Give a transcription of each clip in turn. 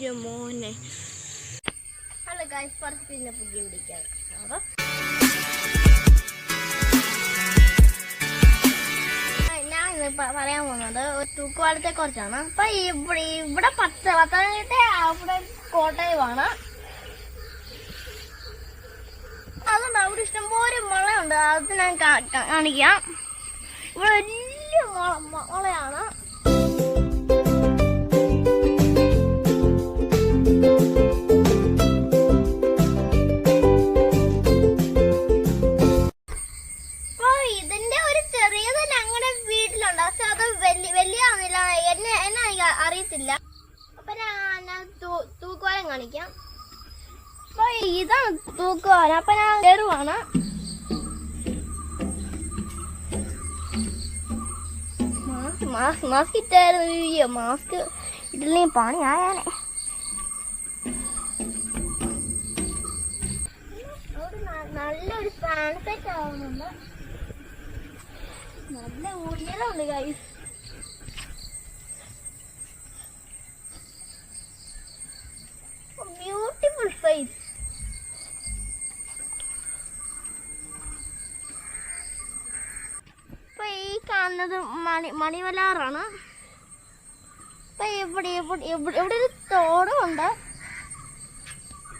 അയ്യോ മോനെ. Hello guys പിന്നെ പുതിയ പിടിക്കാം ഞാൻ ഇന്ന് പ- പറയാൻ പോകുന്നത് ഒരു തൂക്കുപാലത്തെ കുറിച്ചാണ്. അപ്പൊ ഇവിടെ ഇവിടെ പത്ത് പത്തനംതിട്ട അവിടെ കോട്ടയമാണ് അതുകൊണ്ട് അവിടെ ഇഷ്ടംപോലെ മുളയുണ്ട് അത് ഞാൻ കാണിക്കാം. ഇവിടെ വലിയ മുളയാണ് കാണിക്കാം. അപ്പൊ ഇതാണ് തൂക്കുവാന അപ്പൊ ഞാൻ കയറുവാണ് മാസ്ക് മാസ്ക് ഇട്ടായിരുന്നു മാസ്ക് ഇട്ടില്ലെങ്കിൽ ന- നല്ലൊരു സൺസെറ്റ് ആവുന്നുണ്ട്. നല്ല ഉയരമുണ്ട് ഗൈസ് ഈ കാണുന്നത് മണി മണിവലാറാണ്. ഇപ്പൊ ഇവിടെ എവിടെ എവിടെ ഒരു തോടുണ്ട്.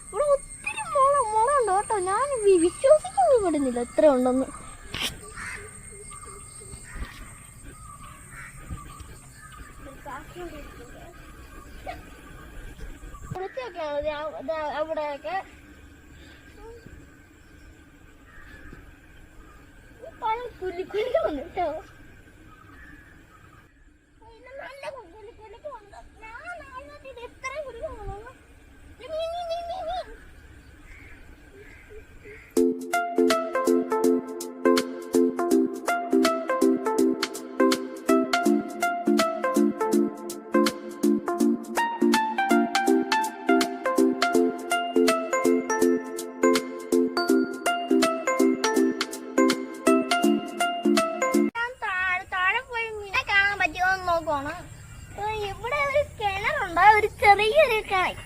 ഇവിടെ ഒത്തിരി മുള മുള ഉണ്ട് കേട്ടോ. ഞാൻ വിശ്വസിക്കുന്നു ഇവിടുന്നില്ല എത്ര ഉണ്ടെന്ന് അവിടെയൊക്കെ. കുലി കുലികളുണ്ട് കേട്ടോ. ഇവിടെ ഒരു കിണറുണ്ട്. ഒരു ചെറിയൊരു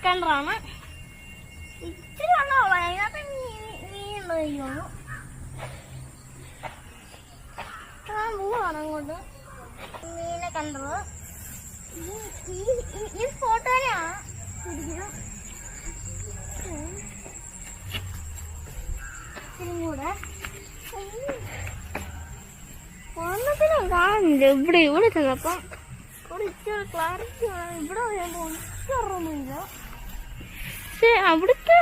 കിണറാണ്. ഇച്ചിരി വെള്ളമുള്ള അങ്ങോട്ട്. മീനെ കണ്ടത്. ഈ- ഫോട്ടോയിലാണ് കൂടെ. ഒന്നത്തിനും കാണുന്നില്ല. ഇവിടെ ഇവിടെ ചെന്നപ്പം അവിടുത്തെ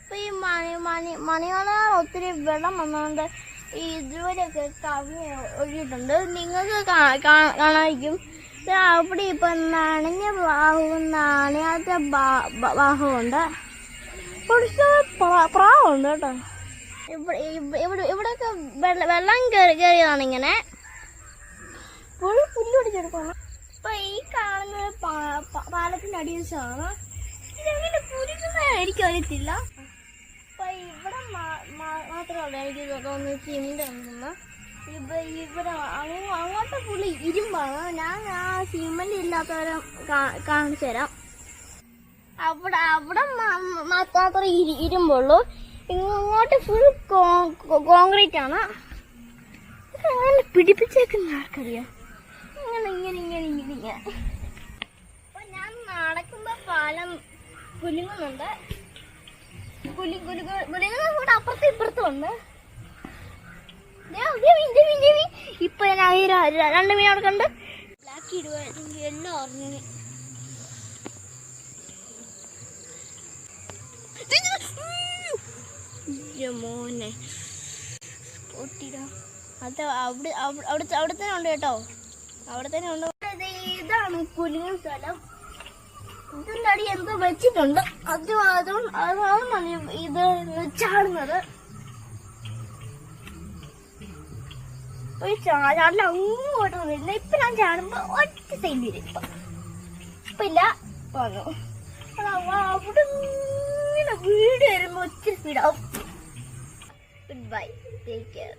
ഇപ്പൊ ഈ മണി മണി മണിമല ഒത്തിരി വെള്ളം വന്നുകൊണ്ട് ഈ ഇതുവരെയൊക്കെ കവിഞ്ഞ് ഒഴുകിയിട്ടുണ്ട് നിങ്ങൾക്ക് കാണാതിരിക്കും അവിടെ ഇപ്പൊ നനഞ്ഞ ഭാഗവും നനയാത്ത ഭാഗമുണ്ട് പ്രാവുണ്ട് കേട്ടോ. ഇവിടെ ഇവിടെ ഇവിടെയൊക്കെ വെള്ളം വെള്ളം കയറി കയറിയതാണ് ഇങ്ങനെ പുഴു പുല്ല് പിടിച്ചെടുക്കണം ഇപ്പൊ ഈ കാണുന്നത് പാലത്തിന്റെ അടിയിൽ വെച്ചാണ് ഇതെങ്ങനെ പുലിക്കുന്ന എനിക്ക് അറിയത്തില്ല. അപ്പൊ ഇവിടെ മാത്രമല്ല എനിക്ക് തോന്നുന്നു ചിന്ത ഇപ്പൊ ഇവിടെ അങ്ങ് അങ്ങോട്ട് പുള്ളി ഇരുമ്പാണ്. ഞാൻ ആ സിമെന്റ് ഇല്ലാത്തവരെ കാണിച്ചു തരാം. അവിടെ അവിടെ മാത്രം ഇരി ഇരുമ്പുള്ളൂ. ഇങ്ങോട്ട് ഫുൾ കോൺക്രീറ്റ് ആണ് പിടിപ്പിച്ചേക്കുന്ന ആർക്കറിയാം ഇങ്ങനെ ഇങ്ങനെ ഇങ്ങനെ ഇങ്ങനെ ഇങ്ങനെ. അപ്പൊ ഞാൻ നടക്കുമ്പോ പാലം കുലുങ്ങുന്നുണ്ട്. കുലി കുലി കുലുങ്ങുന്ന കൂടെ അപ്പുറത്തും ഇപ്പുറത്തും ഉണ്ട്. ഇപ്പൊ ഞാൻ രണ്ട് മീൻ അവിടെ കണ്ട്. ബ്ലാക്ക് ഇടുവായിരുന്നെങ്കിൽ എല്ലാം അറിഞ്ഞു മോനെ. പൊട്ടിടാ അത് അവിടെ അവിടെ അവിടെ തന്നെ ഉണ്ട് കേട്ടോ. അവിടെ തന്നെ ഉണ്ട്? ഇത് ഇതാണ് കുലുങ്ങൻ സ്ഥലം. ഇതിന്റെ അടി എന്തോ വെച്ചിട്ടുണ്ട്. അത് അതും അതാണ് ഇത് ചാടുന്നത് ചാടില്ല അങ്ങോട്ട് വന്നിരുന്നു ഇപ്പൊ ഞാൻ ചാടുമ്പോ ഒറ്റ സൈഡ് വരും ഇപ്പൊ ഇല്ല വന്നു. അവിടെ ഇങ്ങനെ വീട് വരുമ്പോ ഒത്തിരി സ്പീഡാവും ഗുഡ് ബൈ ടേക്ക് കെയർ